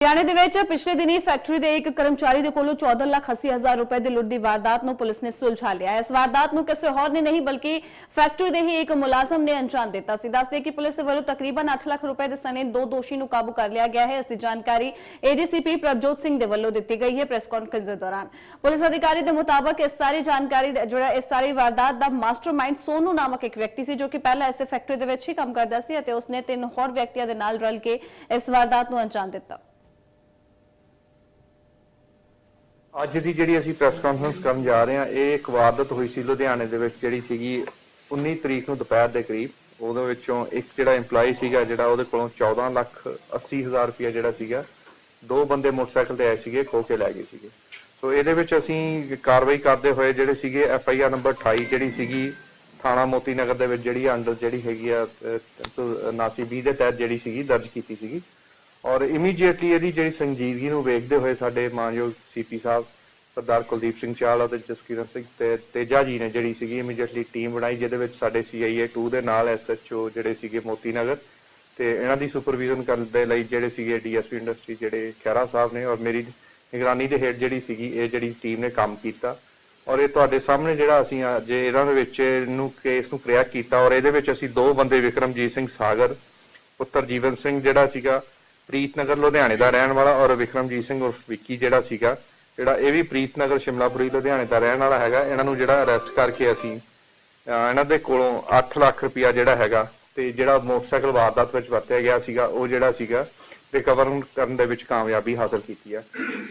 ਹਰਿਆਣੇ ਦੇ ਵਿੱਚ ਪਿਛਲੇ ਦਿਨੀ ਫੈਕਟਰੀ ਦੇ ਇੱਕ ਕਰਮਚਾਰੀ ਦੇ ਕੋਲੋਂ 14 ਲੱਖ 80 ਹਜ਼ਾਰ ਰੁਪਏ ਦੀ ਲੁੱਟ ਦੀ ਵਾਰਦਾਤ ਨੂੰ ਪੁਲਿਸ ਨੇ ਸੁਲਝਾ ਲਿਆ ਹੈ। ਇਸ ਵਾਰਦਾਤ ਨੂੰ ਕਿਸੇ ਹੋਰ ਨੇ ਨਹੀਂ ਬਲਕਿ ਫੈਕਟਰੀ ਦੇ ਹੀ ਇੱਕ ਮੁਲਾਜ਼ਮ ਨੇ ਅੰਜਾਮ ਦਿੱਤਾ ਸੀ। ਦੱਸਦੇ ਕਿ ਪੁਲਿਸ ਵੱਲੋਂ ਤਕਰੀਬਨ 8 ਲੱਖ ਰੁਪਏ ਦੇ ਸਣੇ ਦੋ ਦੋਸ਼ੀ ਨੂੰ ਕਾਬੂ ਕਰ ਲਿਆ ਗਿਆ ਹੈ। ਇਸ ਦੀ ਜਾਣਕਾਰੀ ਏਡੀਸੀਪੀ ਪ੍ਰਭਜੋਤ ਸਿੰਘ ਦੇ ਵੱਲੋਂ ਦਿੱਤੀ ਗਈ ਹੈ ਪ੍ਰੈਸ ਕਾਨਫਰੰਸ ਦੇ ਦੌਰਾਨ। ਪੁਲਿਸ ਅਧਿਕਾਰੀ ਦੇ ਮੁਤਾਬਕ ਇਸ ਸਾਰੀ ਜਾਣਕਾਰੀ ਜਿਹੜਾ ਇਸ ਸਾਰੀ ਵਾਰਦਾਤ ਦਾ ਮਾਸਟਰਮਾਈਂਡ ਸੋਨੂ ਨਾਮਕ ਇੱਕ ਵਿਅਕਤੀ ਸੀ ਜੋ ਕਿ ਪਹਿਲਾਂ ਐਸੇ ਫੈਕਟਰੀ ਦੇ ਵਿੱਚ ਹੀ ਕੰਮ ਕਰਦਾ ਸੀ ਅਤੇ ਉਸਨੇ ਤਿੰਨ ਹੋਰ ਵਿਅਕਤੀਆਂ ਦੇ ਨਾਲ ਰਲ ਕੇ ਇਸ ਵਾਰਦਾਤ ਨੂੰ ਅੰਜਾਮ ਦਿੱਤਾ। ਅੱਜ ਦੀ ਜਿਹੜੀ ਅਸੀਂ ਪ੍ਰੈਸ ਕਾਨਫਰੰਸ ਕਰਨ ਜਾ ਰਹੇ ਹਾਂ, ਇਹ ਇੱਕ ਵਾਰਦਾਤ ਹੋਈ ਸੀ ਲੁਧਿਆਣੇ ਦੇ ਵਿੱਚ, ਜਿਹੜੀ ਸੀਗੀ 19 ਤਰੀਕ ਨੂੰ ਦੁਪਹਿਰ ਦੇ ਕਰੀਬ। ਉਹਦੇ ਵਿੱਚੋਂ ਇੱਕ ਜਿਹੜਾ EMPLOYE ਸੀਗਾ, ਜਿਹੜਾ ਉਹਦੇ ਕੋਲੋਂ 14 ਲੱਖ 80 ਹਜ਼ਾਰ ਰੁਪਇਆ ਜਿਹੜਾ ਸੀਗਾ, ਦੋ ਬੰਦੇ ਮੋਟਰਸਾਈਕਲ ਤੇ ਆਏ ਸੀਗੇ ਖੋ ਕੇ ਲੈ ਗਏ ਸੀਗੇ। ਸੋ ਇਹਦੇ ਵਿੱਚ ਅਸੀਂ ਕਾਰਵਾਈ ਕਰਦੇ ਹੋਏ ਜਿਹੜੇ ਸੀਗੇ ਐਫ ਆਈ ਆਰ ਨੰਬਰ 28 ਜਿਹੜੀ ਸੀਗੀ, ਥਾਣਾ ਮੋਤੀ ਨਗਰ ਦੇ ਵਿੱਚ ਜਿਹੜੀ ਅੰਡਰ ਜਿਹੜੀ ਹੈਗੀ ਆ 379 ਦੇ ਤਹਿਤ ਜਿਹੜੀ ਸੀਗੀ, ਦਰਜ ਕੀਤੀ ਸੀਗੀ। ਔਰ ਇਮੀਡੀਏਟਲੀ ਇਹਦੀ ਜਿਹੜੀ ਸੰਜੀਦਗੀ ਨੂੰ ਵੇਖਦੇ ਹੋਏ ਸਾਡੇ ਮਾਨਯੋਗ ਸੀਪੀ ਸਾਹਿਬ, ਸਰਦਾਰ ਕੁਲਦੀਪ ਸਿੰਘ ਚਾਹਲ ਅਤੇ ਜਸਕਿਰਨ ਸਿੰਘ ਤੇ ਤੇਜਾ ਜੀ ਨੇ ਜਿਹੜੀ ਸੀਗੀ ਇਮੀਡੀਏਟਲੀ ਟੀਮ ਬਣਾਈ, ਜਿਹਦੇ ਵਿੱਚ ਸਾਡੇ ਸੀਆਈਏ 2 ਦੇ ਨਾਲ ਐਸਐਚਓ ਜਿਹੜੇ ਸੀਗੇ ਮੋਤੀ ਨਗਰ ਤੇ ਇਹਨਾਂ ਦੀ ਸੁਪਰਵਿਜ਼ਨ ਕਰਨ ਦੇ ਲਈ ਜਿਹੜੇ ਸੀਗੇ ਡੀਐਸਪੀ ਇੰਡਸਟਰੀ ਜਿਹੜੇ ਖਹਿਰਾ ਸਾਹਿਬ ਨੇ ਔਰ ਮੇਰੀ ਨਿਗਰਾਨੀ ਦੇ ਹੇਠ ਜਿਹੜੀ ਸੀਗੀ ਇਹ ਜਿਹੜੀ ਟੀਮ ਨੇ ਕੰਮ ਕੀਤਾ। ਔਰ ਇਹ ਤੁਹਾਡੇ ਸਾਹਮਣੇ ਜਿਹੜਾ ਅਸੀਂ ਅੱਜ ਇਹਨਾਂ ਦੇ ਵਿੱਚ ਇਹਨੂੰ ਕੇਸ ਨੂੰ ਕ੍ਰਿਆ ਕੀਤਾ ਔਰ ਇਹਦੇ ਵਿੱਚ ਅਸੀਂ ਦੋ ਬੰਦੇ, ਵਿਕਰਮਜੀਤ ਸਿੰਘ ਸਾਗਰ, ਪੁੱਤਰ ਜੀਵਨ ਸਿੰਘ ਜਿਹੜਾ ਸੀਗਾ ਪ੍ਰੀਤਨਗਰ ਲੁਧਿਆਣੇ ਦਾ ਰਹਿਣ ਵਾਲਾ ਔਰ ਵਿਕਰਮਜੀਤ ਸਿੰਘ ਉਰਫ ਵਿੱਕੀ ਜਿਹੜਾ ਸੀਗਾ, ਜਿਹੜਾ ਇਹ ਵੀ ਪ੍ਰੀਤਨਗਰ ਸ਼ਿਮਲਾਪੁਰੀ ਲੁਧਿਆਣੇ ਦਾ ਰਹਿਣ ਵਾਲਾ ਹੈਗਾ, ਇਹਨਾਂ ਨੂੰ ਜਿਹੜਾ ਅਰੈਸਟ ਕਰਕੇ ਅਸੀਂ ਇਹਨਾਂ ਦੇ ਕੋਲੋਂ 8 ਲੱਖ ਰੁਪਇਆ ਜਿਹੜਾ ਹੈਗਾ ਤੇ ਜਿਹੜਾ ਮੋਟਰਸਾਈਕਲ ਵਾਰਦਾਤ ਵਿੱਚ ਵਰਤਿਆ ਗਿਆ ਸੀਗਾ, ਉਹ ਜਿਹੜਾ ਸੀਗਾ ਰਿਕਵਰ ਕਰਨ ਦੇ ਵਿੱਚ ਕਾਮਯਾਬੀ ਹਾਸਲ ਕੀਤੀ ਹੈ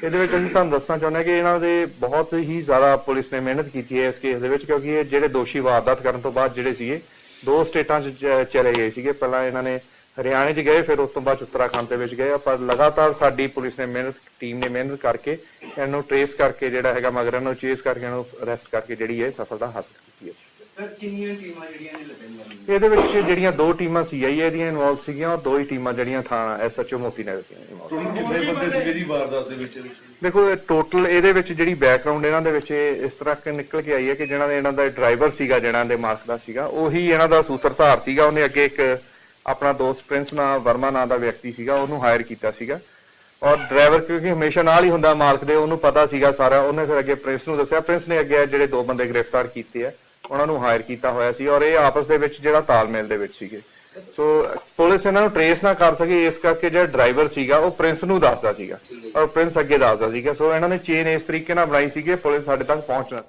ਇਹਦੇ ਵਿੱਚ ਅਸੀਂ ਤੁਹਾਨੂੰ ਦੱਸਣਾ ਚਾਹੁੰਦੇ ਹਾਂ ਕਿ ਇਹਨਾਂ ਦੇ ਬਹੁਤ ਹੀ ਜ਼ਿਆਦਾ ਪੁਲਿਸ ਨੇ ਮਿਹਨਤ ਕੀਤੀ ਹੈ ਇਸ ਕੇਸ ਦੇ ਵਿੱਚ, ਕਿਉਂਕਿ ਇਹ ਜਿਹੜੇ ਦੋਸ਼ੀ ਵਾਰਦਾਤ ਕਰਨ ਤੋਂ ਬਾਅਦ ਜਿਹੜੇ ਸੀਗੇ, ਦੋ ਸਟੇਟਾਂ ਚ- ਚਲੇ ਗਏ ਸੀਗੇ। ਪਹਿਲਾਂ ਇਹਨਾਂ ਨੇ ਹਰਿਆਣੇ 'ਚ ਗਏ ਫਿਰ ਉਸ ਤੋਂ ਬਾਅਦ ਉੱਤਰਾਖੰਡ ਦੇ ਵਿੱਚ ਗਏ। ਪਰ ਲਗਾਤਾਰ ਸਾਡੀ ਪੁਲਿਸ ਨੇ ਮਿਹਨਤ ਟੀਮ ਨੇ ਮਿਹਨਤ ਕਰਕੇ ਇਹਨੂੰ ਟਰੇਸ ਕਰਕੇ ਜਿਹੜਾ ਹੈਗਾ ਮਗਰ ਇਹਨੂੰ ਚੇਸ ਕਰਕੇ ਇਹਨੂੰ ਅਰੈਸਟ ਕਰਕੇ ਜਿਹੜੀ ਹੈ ਸਫਲਤਾ ਹਾਸਲ ਕੀਤੀ ਹੈ। ਸਰ ਕਿੰਨੀਆਂ ਟੀਮਾਂ ਜਿਹੜੀਆਂ ਨੇ ਲੱਗਣੀਆਂ ਨੇ? ਇਹਦੇ ਵਿੱਚ ਜਿਹੜੀਆਂ ਦੋ ਟੀਮਾਂ ਸੀਆਈਏ ਦੀਆਂ ਇਨਵੋਲਵ ਸੀਗੀਆਂ ਔਰ ਦੋ ਹੀ ਟੀਮਾਂ ਜਿਹੜੀਆਂ ਥਾਣਾ ਐਸਐਚਓ ਮੋਤੀ ਨਗਰ ਦੀਆਂ involved ਟੋਟਲ ਕਿੰਨੇ ਬੰਦੇ ਸੀਗੇ ਜੀ ਵਾਰਦਾਤ ਦੇ ਵਿੱਚ? ਦੇਖੋ ਟੋਟਲ ਇਹਦੇ ਵਿੱਚ ਜਿਹੜੀ ਬੈਕਗ੍ਰਾਉਂਡ ਇਹਨਾਂ ਦੇ ਵਿੱਚ ਇਹ ਇਸ ਤਰ੍ਹਾਂ ਕਿ ਨਿਕਲ ਕੇ ਆਈ ਹੈ ਕਿ ਜਿਹਨਾਂ ਦੇ ਇਹਨਾਂ ਦਾ ਡਰਾਈਵਰ ਸੀਗਾ ਜਿਹਨਾਂ ਦੇ ਮਾਲਕ ਦਾ ਸੀਗਾ ਉਹੀ ਇਹਨਾਂ ਦਾ ਸੂਤਰਧਾਰ ਸੀਗਾ ਉਹਨੇ ਅੱਗੇ ਇੱਕ ਆਪਣਾ ਦੋਸਤ ਪ੍ਰਿੰਸ ਨਾਂ, ਵਰਮਾ ਨਾਂ ਦਾ ਵਿਅਕਤੀ ਸੀਗਾ, ਉਹਨੂੰ ਹਾਇਰ ਕੀਤਾ ਸੀਗਾ। ਔਰ ਡਰਾਈਵਰ ਕਿਉਂਕਿ ਹਮੇਸ਼ਾ ਨਾਲ ਹੀ ਹੁੰਦਾ ਮਾਲਕ ਦੇ, ਉਹਨੂੰ ਪਤਾ ਸੀਗਾ ਸਾਰਾ। ਉਹਨੇ ਫਿਰ ਅੱਗੇ ਪ੍ਰਿੰਸ ਨੂੰ ਦੱਸਿਆ। ਪ੍ਰਿੰਸ ਨੇ ਅੱਗੇ ਜਿਹੜੇ ਦੋ ਬੰਦੇ ਗ੍ਰਿਫਤਾਰ ਕੀਤੇ ਆ, ਉਹਨਾਂ ਨੂੰ ਹਾਇਰ ਕੀਤਾ ਹੋਇਆ ਸੀ ਔਰ ਇਹ ਆਪਸ ਦੇ ਵਿੱਚ ਜਿਹੜਾ ਤਾਲਮੇਲ ਦੇ ਵਿੱਚ ਸੀਗੇ। ਸੋ ਪੁਲਿਸ ਇਹਨਾਂ ਨੂੰ ਟਰੇਸ ਨਾ ਕਰ ਸਕੀ, ਇਸ ਕਰਕੇ ਜਿਹੜਾ ਡਰਾਈਵਰ ਸੀਗਾ, ਉਹ ਪ੍ਰਿੰਸ ਨੂੰ ਦੱਸਦਾ ਸੀਗਾ। ਔਰ ਪ੍ਰਿੰਸ ਅੱਗੇ ਦੱਸਦਾ ਸੀਗਾ। ਸੋ ਇਹਨਾਂ ਨੇ ਚੇਨ ਇਸ ਤਰੀਕੇ ਨਾਲ ਬਣਾਈ ਸੀਗੀ ਪੁਲਿਸ ਸਾਡੇ ਤੱਕ ਪਹੁੰਚਣਾ